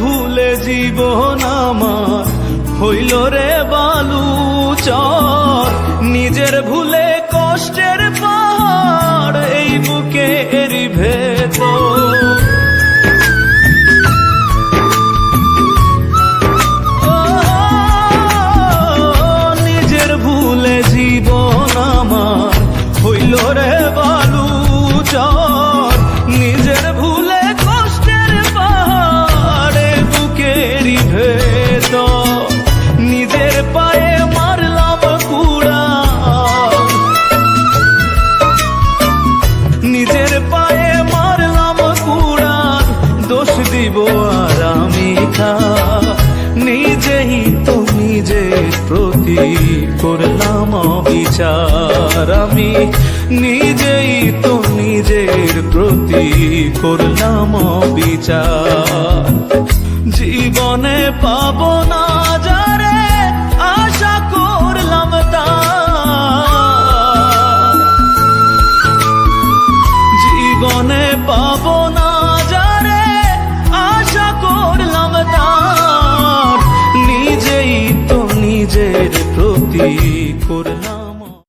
ভুলে জীবন আমার। হইল রে বালু চর। নিজের ভুলে কষ্টের আর নিজেই তো নিজের প্রতি করলাম বিচার আমি নিজেই তো নিজের প্রতি করলাম বিচার জীবনে পাবো না যারে তার